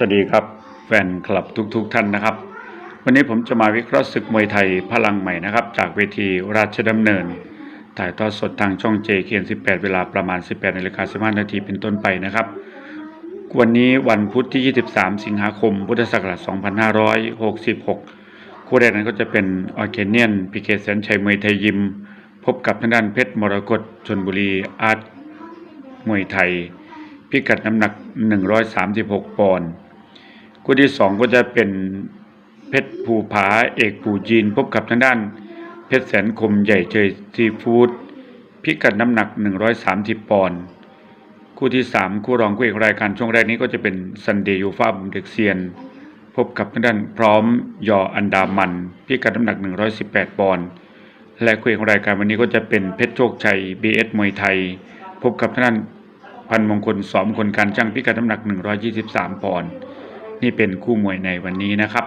สวัสดีครับแฟนคลับทุกๆทท่านนะครับ วันนี้ผมจะมาวิเคราะห์ศึกมวยไทยพลังใหม่นะครับ จากเวทีราชดำเนิน ถ่ายทอดสดทางช่องเจเคียน18 เวลาประมาณ 18นาฬิกา15นาทีเป็นต้นไปนะครับ วันนี้วันพุธที่ 23 สิงหาคม พุทธศักราช 2566 คู่แรกนั้นก็จะเป็นออเกเนียนพีเคแสนชัยมวยไทยยิม พบกับทางด้านเพชรมรกตชนบุรีอาร์ตมวยไทยพิกัดน้ำหนัก 136 ปอนด์ คู่ที่สองก็จะเป็นเพชรภูผาเอกปู่จีนพบกับทางด้าน เพชรแสนคมใหญ่เจยซีฟู้ดพิกัดน้ำหนัก 130 ปอนด์คู่ที่ 3 คู่รองคู่เอกรายการช่วงแรกนี้ก็จะเป็นซันเดย์ยูฟาบุมเด็กเซียน พบกับทางด้านพร้อมยออันดามัน พิกัดน้ำหนัก 118 ปอนด์และคู่เอกรายการวันนี้ก็จะเป็นเพชรโชคชัย BS มวยไทย พบกับทางด้านพันมงคลสอมคนการช่างพิกัดน้ำหนัก 123 ปอนด์ นี่เป็นคู่มวยในวันนี้นะครับ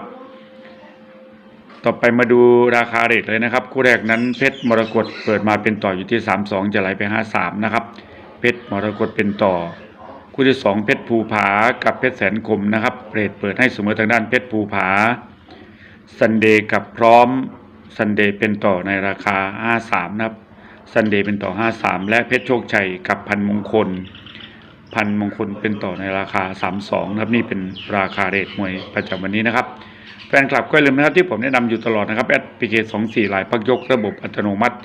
ต่อไปมาดูราคาเรทเลยนะครับ คู่แรกนั้นเพชรมรกตเปิดมาเป็นต่ออยู่ที่ 32 จะไหลไป 53 นะครับ เพชรมรกตเป็นต่อ คู่ที่ 2 เพชรภูผากับเพชรแสนคมนะครับเรทเปิดให้เสมอทางด้านเพชรภูผาซันเดย์กับพร้อมซันเดย์เป็นต่อในราคา 53 นะครับซันเดย์เป็นต่อ 53 และเพชรโชคชัยกับพันมงคล พันมงคลเป็นต่อในราคา 32นะครับนี่เป็นราคาเรทมวยประจำวันนี้นะครับแฟนคลับก็อย่าลืมนะครับที่ผมแนะนำอยู่ตลอดนะครับแอดพีเคสองสี่หลายพักยกระบบอัตโนมัติ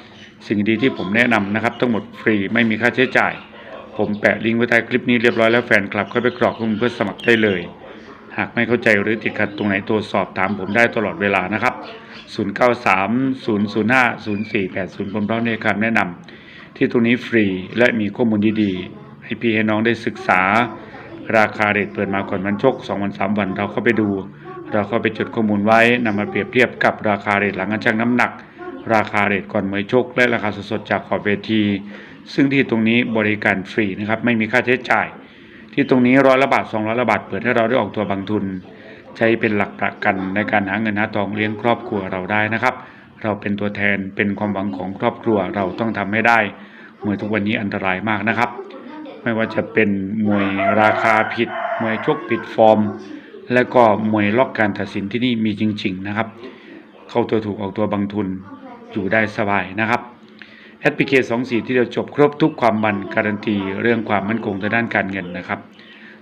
สิ่งดีที่ผมแนะนำนะครับ ทั้งหมดฟรีไม่มีค่าใช้จ่าย ผมแปะลิงก์ไว้ใต้คลิปนี้เรียบร้อยแล้วแฟนคลับเข้าไปกรอกข้อมูลเพื่อสมัครได้เลย หากไม่เข้าใจหรือติดขัดตรงไหนตัวสอบถามผมได้ตลอดเวลานะครับ 093 005 0480ผมพร้อมในการแนะนำที่ตรงนี้ฟรีและมีข้อมูลดีๆ ให้พี่ให้น้องได้ศึกษา ราคาเรทเปิดมาก่อนวันชก2วัน3วันเราเข้าไปดู เราเข้าไปจดข้อมูลไว้นำมาเปรียบเทียบกับราคาเรทหลังการชั่งน้ำหนัก ราคาเรทก่อนมวยชก และราคาสดๆจากขอบเวที ซึ่งที่ตรงนี้บริการฟรีนะครับไม่มีค่าใช้จ่าย ที่ตรงนี้ร้อยละบาทสองร้อยละบาทเปิดให้เราได้ออกตัวบางทุน ใช้เป็นหลักประกันในการหาเงินหาทองเลี้ยงครอบครัวเราได้นะครับเราเป็นตัวแทนเป็นความหวังของครอบครัวเราต้องทำให้ได้ เมวยทุกวันนี้อันตรายมากนะครับ ไม่ว่าจะเป็นมวยราคาผิด มวยชกผิดฟอร์ม และก็มวยล็อกการตัดสินที่นี่มีจริง ๆ นะครับ เข้าตัวถูกออกตัวบางทุนอยู่ได้สบายนะครับแอดพีเคสองสี่ที่เราจบครบทุกความมันการันตีเรื่องความมั่นคงทางด้านการเงินนะครับ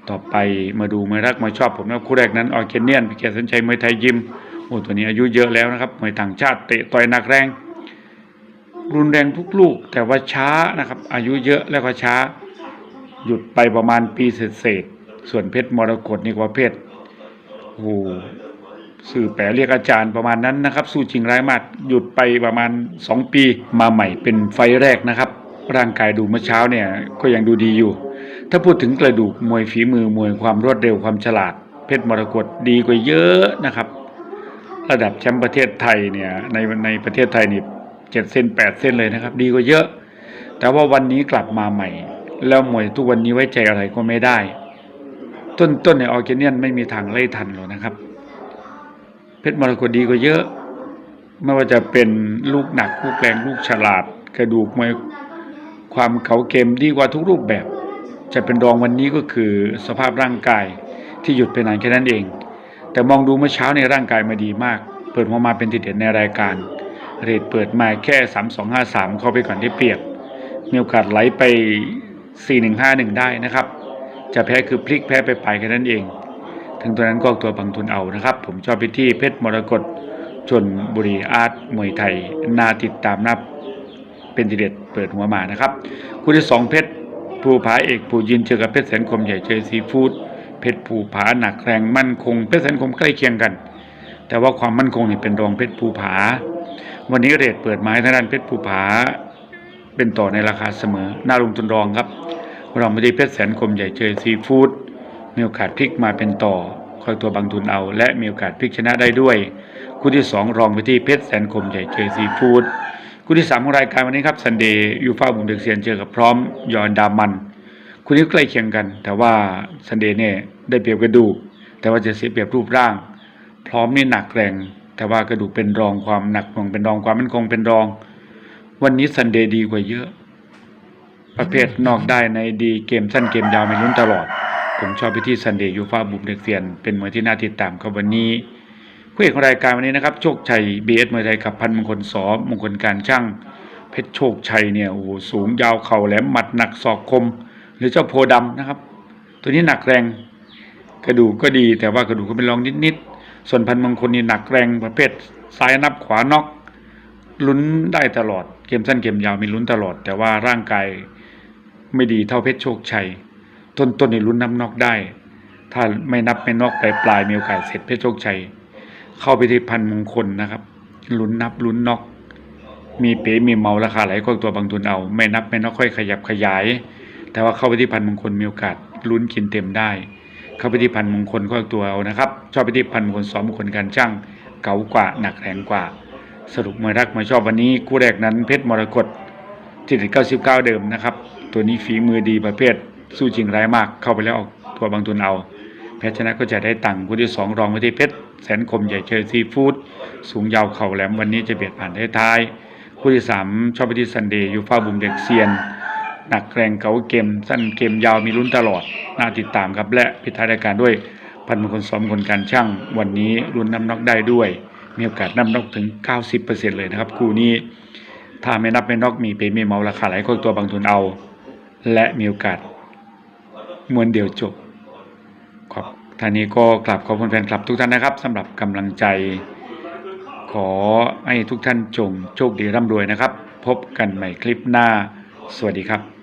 ต่อไปมาดูมวยรักมวยชอบผมนะคู่แรกนั้นออร์เกเนียนพีเคสัญชัยมวยไทยยิมโอ้ตัวนี้อายุเยอะแล้วนะครับมวยต่างชาติเตะต่อยหนักแรง รุนแรงทุกลูกแต่ว่าช้านะครับ อายุเยอะแล้วก็ช้า หยุดไปประมาณปีเศษๆส่วนเพชรมรกตนี่กว่าเพชรโอ้โหสื่อแปลเรียกอาจารย์ประมาณนั้นนะครับ สู้จริงร้ายมากหยุดไปประมาณ 2 ปีมาใหม่เป็นไฟแรกนะครับ ร่างกายดูเมื่อเช้าเนี่ยก็ยังดูดีอยู่ ถ้าพูดถึงกระดูกมวยฝีมือมวยความรวดเร็วความฉลาด เพชรมรกตดีกว่าเยอะนะครับ ระดับแชมป์ประเทศไทยเนี่ยในในประเทศไทยนี่เจ็ดเส้นแปดเส้นเลยนะครับ ดีกว่าเยอะ แต่ว่าวันนี้กลับมาใหม่ แล้วมวยทุกวันนี้ไว้ใจอะไรก็ไม่ได้ ต้นต้นในออร์แกเนียนไม่มีทางไล่ทันหรอกนะครับ เพชรมรกตดีกว่าเยอะ ไม่ว่าจะเป็นลูกหนักลูกแรงลูกฉลาด กระดูกมวยความเขาเกมดีกว่าทุกรูปแบบ จะเป็นรองวันนี้ก็คือสภาพร่างกายที่หยุดไปนานแค่นั้นเอง แต่มองดูเมื่อเช้าในร่างกายมาดีมาก เปิดหัวมาเป็นทีเด็ดในรายการ เรทเปิดมาแค่ 3253 เข้าไปก่อนที่เปียบมีโอกาสไหลไป 4151 ได้นะครับ จะแพ้คือพลิกแพ้ไปไปแค่นั้นเอง ถึงตัวนั้นก็ตัวบางทุนเอานะครับ ผมชอบไปที่เพชรมรกตชนบุรีอาร์ตมวยไทยนาติดตามนับเป็นทีเด็ดเปิดหัวมานะครับ คู่ที่สองเพชรภูผาเอกภูยินเจอกับเพชรแสนคมใหญ่เจอซีฟู้ดเพชรภูผาหนักแรงมั่นคงเพชรแสนคมใกล้เคียงกัน แต่ว่าความมั่นคงนี่เป็นรองเพชรภูผา วันนี้เรทเปิดไม้ทางด้านเพชรภูผา เป็นต่อในราคาเสมอหน้าลงทุนรองครับรองไปที่เพชรแสนคมใหญ่เจอซีฟู้ดมีโอกาสพลิกมาเป็นต่อคอยตัวบางทุนเอา และมีโอกาสพลิกชนะได้ด้วย คู่ที่สองรองไปที่เพชรแสนคมใหญ่เจอซีฟู้ดคู่ที่สามของรายการวันนี้ครับซันเดย์ยูฟ่าบุงเด็กเซียนเจอกับพร้อมยอนดามัน คู่นี้ใกล้เคียงกัน แต่ว่าซันเดย์เนี่ยได้เปรียบกระดูก แต่ว่าจะเสียเปรียบรูปร่าง พร้อมนี่หนักแรง แต่ว่ากระดูกเป็นรองความหนักหน่วงเป็นรองความมั่นคงเป็นรอง วันนี้ซันเดย์ดีกว่าเยอะ ประเภทนอกได้ในดีเกมสั้นเกมยาวมีลุ้นตลอด ผมชอบพิธีซันเดย์ยูฟาบุมเด็กเซียน เป็นมวยที่น่าติดตามครับวันนี้ผู้เอกของรายการวันนี้นะครับ โชคชัยบีเอสมวยไทยกับพันมงคลสอมงคลการช่างเพชรโชคชัยเนี่ยโอ้โหสูงยาวเข่าแหลมหมัดหนักศอกคม หรือเจ้าโพดำนะครับ ตัวนี้หนักแรงกระดูกก็ดีแต่ว่ากระดูกก็เป็นรองนิดๆส่วนพันมงคลนี่หนักแรงประเภทซ้ายนับขวาน็อก ลุ้นได้ตลอด เกมสั้นเกมยาวมีลุ้นตลอด แต่ว่าร่างกายไม่ดีเท่าเพชรโชคชัย ต้นต้นในลุ้นนับนอกได้ ถ้าไม่นับไม่นอกปลายปลายมีโอกาสเสร็จเพชรโชคชัย เข้าไปที่พันมงคลนะครับลุ้นนับลุ้นนอก มีเป๋มีเมาราคาไหลก็ตัวบางทุนเอา ไม่นับไม่นอกค่อยขยับขยาย แต่ว่าเข้าไปที่พันมงคลมีโอกาสลุ้นกินเต็มได้เข้าไปที่พันมงคลก็ตัวเอานะครับ ชอบไปที่พันมงคลสองมงคลการช่างเก๋ากว่าหนักแรงกว่า สรุปมวยรักมวยชอบวันนี้คู่แรกนั้นเพชรมรกตที่เก้าสิบเก้าเดิมนะครับ ตัวนี้ฝีมือดีประเภท สู้จริงร้ายมากเข้าไปแล้วออกตัวบางทุนเอา แพชนะก็จะได้ตังค์คู่ที่สองรองไปที่เพชรแสนคมใหญ่เชยซีฟู้ดสูงยาวเข่าแหลมวันนี้จะเบียดผ่านท้ายคู่ที่สามชอบไปที่ซันเดย์ยูฟ่าบุมเด็กเซียนหนักแรงเก๋าเกม สั้นเกมยาวมีลุ้นตลอด น่าติดตามครับและปิดท้ายรายการด้วยพันมงคลสอมคนการช่างวันนี้ลุ้นน้ำนอกได้ด้วย มีโอกาสน้ำน็อกถึง 90%เลยนะครับคู่นี้ถ้าไม่นับไม่น็อกมีเปมีเมาราคาหลายคนตัวบางทุนเอา และมีโอกาสมวนเดียวจบครับท่านนี้ก็กลับขอบคุณแฟนคลับทุกท่านนะครับสำหรับกำลังใจขอให้ทุกท่านจงโชคดีร่ำรวยนะครับ พบกันใหม่คลิปหน้า สวัสดีครับ